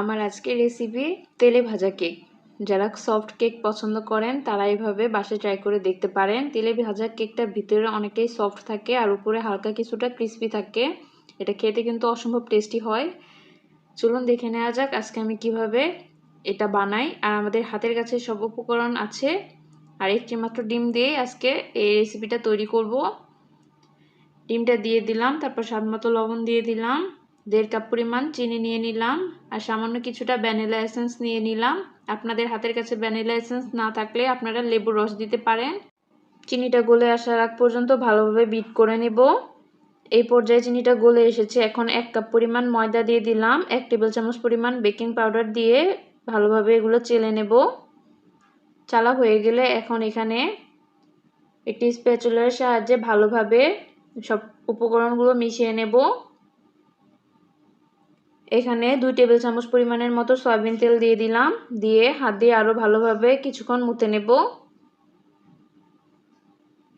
আমার আজকের রেসিপি তেলে ভাজা কেক যারা সফট কেক পছন্দ করেন, তারা এইভাবে বাসে ট্রাই করে দেখতে পারেন। তেলে ভাজা কেকটা ভিতরে অনেকটাই সফট থাকে আর উপরে হালকা কিছুটা ক্রিস্পি থাকে। এটা খেতে কিন্তু অসম্ভব টেস্টি হয়। চলুন দেখে নেওয়া যাক আজকে আমি কীভাবে এটা বানাই। আর আমাদের হাতের কাছে সব উপকরণ আছে। আর একটি মাত্র ডিম দিয়ে আজকে এই রেসিপিটা তৈরি করব। ডিমটা দিয়ে দিলাম, তারপর স্বাদ মতো লবণ দিয়ে দিলাম। দেড় কাপ পরিমাণ চিনি নিয়ে নিলাম আর সামান্য কিছুটা ভ্যানিলা এসেন্স নিয়ে নিলাম। আপনাদের হাতের কাছে ভ্যানিলা এসেন্স না থাকলে আপনারা লেবুর রস দিতে পারেন। চিনিটা গলে আসার আগ পর্যন্ত ভালোভাবে বিট করে নেব। এই পর্যায়ে চিনিটা গলে এসেছে। এখন এক কাপ পরিমাণ ময়দা দিয়ে দিলাম। এক টেবিল চামচ পরিমাণ বেকিং পাউডার দিয়ে ভালোভাবে এগুলো চেলে নেব। চালা হয়ে গেলে এখন এখানে একটি স্প্যাচুলার সাহায্যে ভালোভাবে সব উপকরণগুলো মিশিয়ে নেব। এখানে দুই টেবিল চামচ পরিমাণের মতো সয়াবিন তেল দিয়ে দিলাম। দিয়ে হাত দিয়ে আরও ভালোভাবে কিছুক্ষণ মুতে নেব।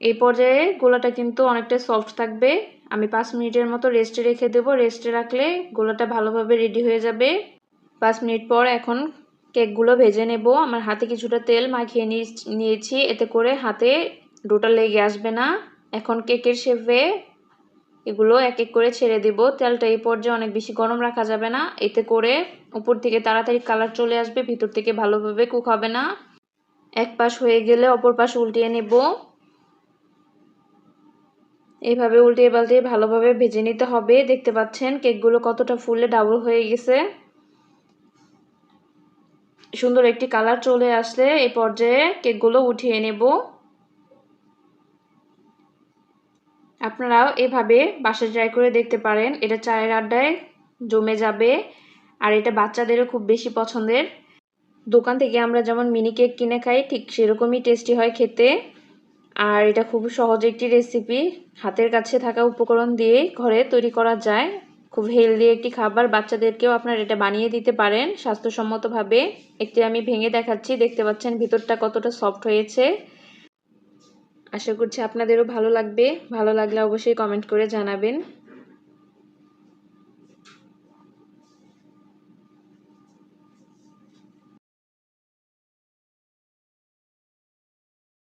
এই পর্যায়ে গোলাটা কিন্তু অনেকটা সফট থাকবে। আমি পাঁচ মিনিটের মতো রেস্টে রেখে দেব। রেস্টে রাখলে গোলাটা ভালোভাবে রেডি হয়ে যাবে। পাঁচ মিনিট পর এখন কেকগুলো ভেজে নেব। আমার হাতে কিছুটা তেল মাখিয়ে নিয়েছি। এতে করে হাতে ডোটা লেগে আসবে না। এখন কেকের শেপে এগুলো এক এক করে ছেড়ে দিব। তেলটা এই পর্যায়ে অনেক বেশি গরম রাখা যাবে না। এতে করে উপর থেকে তাড়াতাড়ি কালার চলে আসবে, ভিতর থেকে ভালোভাবে কুক হবে না। এক পাশ হয়ে গেলে অপর পাশ উল্টিয়ে নেব। এইভাবে উল্টিয়ে পাল্টিয়ে ভালোভাবে ভেজে নিতে হবে। দেখতে পাচ্ছেন কেকগুলো কতটা ফুলে ডাবল হয়ে গেছে। সুন্দর একটি কালার চলে আসলে এই পর্যায়ে কেকগুলো উঠিয়ে নেব। আপনারাও এভাবে বাসায় ট্রাই করে দেখতে পারেন। এটা চায়ের আড্ডায় জমে যাবে। আর এটা বাচ্চাদেরও খুব বেশি পছন্দের। দোকান থেকে আমরা যেমন মিনি কেক কিনে খাই, ঠিক সেরকমই টেস্টি হয় খেতে। আর এটা খুব সহজ একটি রেসিপি হাতের কাছে থাকা উপকরণ দিয়ে ঘরে তৈরি করা যায়। খুব হেলদি একটি খাবার। বাচ্চাদেরকেও আপনার এটা বানিয়ে দিতে পারেন স্বাস্থ্যসম্মতভাবে। একটি আমি ভেঙে দেখাচ্ছি। দেখতে পাচ্ছেন ভিতরটা কতটা সফট হয়েছে। আশা করছি আপনাদেরও ভালো লাগবে। ভালো লাগলে অবশ্যই কমেন্ট করে জানাবেন।